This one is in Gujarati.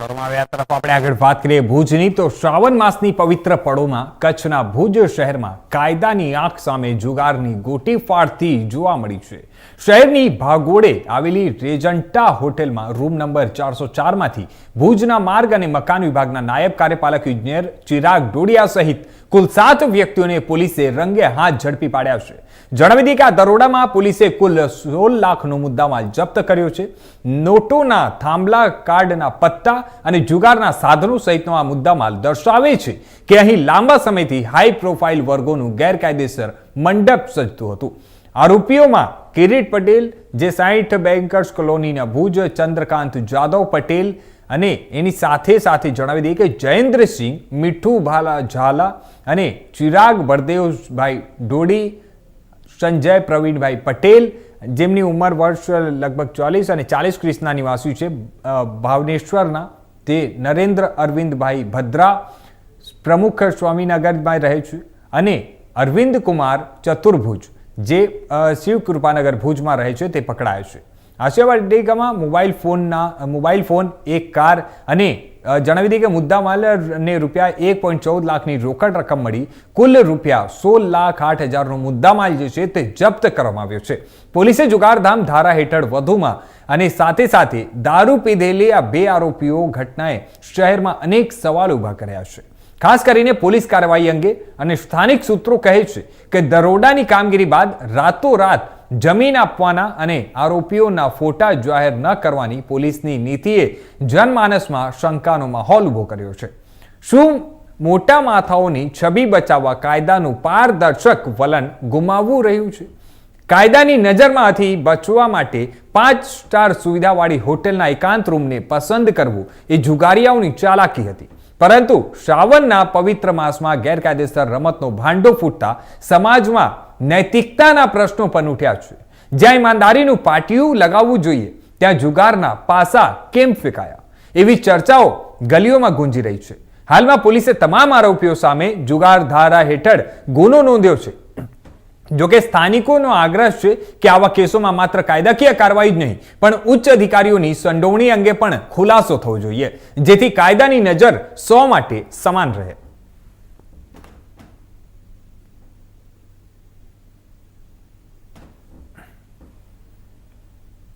તરફ આપણે આગળ વાત કરીએ ભુજની, તો શ્રાવણ માસની પવિત્ર પળોમાં કચ્છના ભુજ શહેરમાં કાયદાની આંખ સામે જુગારની ગોટી ફાડતી જોવા મળી છે. શહેરની ભાગોળે આવેલી રેજન્ટા હોટેલમાં રૂમ નંબર ચારસો ચારમાંથી ભુજના માર્ગ અને મકાન વિભાગના નાયબ કાર્યપાલક ઇજનેર ચિરાગ ડોડિયા સહિત કુલ સાત વ્યક્તિઓને પોલીસે રંગે હાથ ઝડપી પાડ્યા છે. જણાવી દઈએ કે આ દરોડામાં પોલીસે કુલ સોળ લાખનો મુદ્દામાલ જપ્ત કર્યો છે. નોટોના થાંભલા કાર્ડના પત્તા અને જુગારના સાધનો સહિતનો આ મુદ્દામાં દર્શાવે છે કે અહીં લાંબા સમયથી હાઈ પ્રોફાઇલ વર્ગોનું ગેરકાયદેસર મંડપ સજતું હતું. આરોપીઓમાં કિરીટ પટેલ, જે સાઈઠ બેન્કર્સ કોલોનીના ભુજ, ચંદ્રકાંત જાદવ પટેલ અને એની સાથે સાથે જણાવી દઈએ કે જયેન્દ્રસિંહ મીઠું ભાલા ઝાલા અને ચિરાગ બળદેવભાઈ ડોડી સંજય, પ્રવીણભાઈ પટેલ, જેમની ઉંમર વર્ષ લગભગ ચોલીસ અને ચાલીસ ક્રિષ્ના નિવાસી છે ભાવનેશ્વરના તે નરેન્દ્ર અરવિંદભાઈ ભદ્રા, પ્રમુખ સ્વામીનગરમાં રહે છે અને અરવિંદ કુમાર ચતુર્ભુજ, જે શિવ કૃપાનગર ભુજમાં રહે છે, તે પકડાય છે. આશીર્વાદ મોબાઈલ ફોનના મોબાઈલ ફોન, એક કાર અને જણાવી દઈએ કે મુદ્દામાલ ને રૂપિયા એક પોઈન્ટ ચૌદ લાખની રોકડ રકમ મળી. કુલ રૂપિયા સોળ લાખ આઠ હજારનો મુદ્દામાલ જે છે તે જપ્ત કરવામાં આવ્યો છે. પોલીસે જુગારધામ ધારા હેઠળ વધુમાં અને સાથે સાથે દારૂ પીધેલી આ બે આરોપીઓ ઘટનાએ શહેરમાં અનેક સવાલ ઊભા કર્યા છે. ખાસ કરીને પોલીસ કાર્યવાહી અંગે અને સ્થાનિક સૂત્રો કહે છે કે દરોડાની કામગીરી બાદ રાતોરાત જમીન આપવાના અને આરોપીઓના ફોટા જાહેર ન કરવાની પોલીસની નીતિએ જનમાનસમાં શંકાનો માહોલ ઊભો કર્યો છે. શું મોટા માથાઓની છબી બચાવવા કાયદાનું પારદર્શક વલણ ગુમાવવું રહ્યું છે? કાયદાની નજરમાંથી બચવા માટે પાંચ સ્ટાર સુવિધાવાળી હોટેલના એકાંત રૂમને પસંદ કરવું એ જુગારિયાઓની ચાલાકી હતી. પરંતુ શ્રાવણના પવિત્ર માસમાં ગેરકાયદેસર રમતનો ભાંડો ફૂટતા સમાજમાં નૈતિકતાના પ્રશ્નો પણ ઉઠ્યા છે. જ્યાં ઈમાનદારીનું પાટિયું લગાવવું જોઈએ, ત્યાં જુગારના પાસા કેમ ફેંકાયા? એવી ચર્ચાઓ ગલીઓમાં ગુંજી રહી છે. હાલમાં પોલીસે તમામ આરોપીઓ સામે જુગાર ધારા હેઠળ ગુનો નોંધ્યો છે. જોકે સ્થાનિકોનો આગ્રહ છે કે આવા કેસોમાં માત્ર કાયદાકીય કાર્યવાહી જ નહીં, પણ ઉચ્ચ અધિકારીઓની સંડોવણી અંગે પણ ખુલાસો થવો જોઈએ, જેથી કાયદાની નજર સો માટે સમાન રહે.